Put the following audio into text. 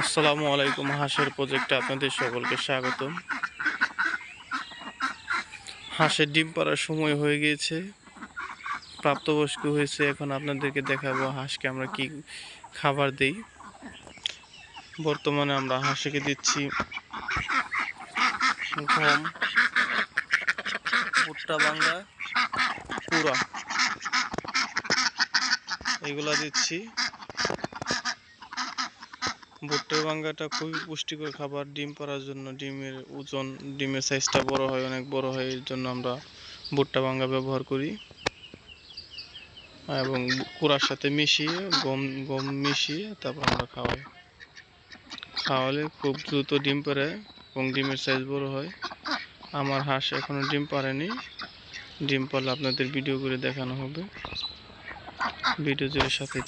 আসসালামু আলাইকুম, হাঁসের প্রজেক্টে আপনাদের সকলকে স্বাগতম। হাঁসের ডিম পাড়ার সময় হয়ে গিয়েছে, প্রাপ্তবয়স্ক হয়েছে, এখন আপনাদেরকে দেখাবো হাঁসকে আমরা কি খাবার দেই। বর্তমানে আমরা হাঁসকে দিচ্ছি ভুট্টা বাংলা পুরা এগুলা দিচ্ছি। ভুট্টা বাঙ্গাটা খুবই পুষ্টিকর খাবার। ডিম পাড়ার জন্য ডিমের ওজন, ডিমের সাইজটা বড় হয়, অনেক বড় হয়, এর জন্য আমরা ভুট্টা বাঙ্গা ব্যবহার করি। এবং কুড়ার সাথে মিশিয়ে, গম গম মিশিয়ে তারপর আমরা খাওয়াই। খাওয়ালে খুব দ্রুত ডিম পারে এবং ডিমের সাইজ বড় হয়। আমার হাঁস এখনও ডিম পারেনি। ডিম পারলে আপনাদের ভিডিও করে দেখানো হবে। ভিডিও জুড়ে সাথে।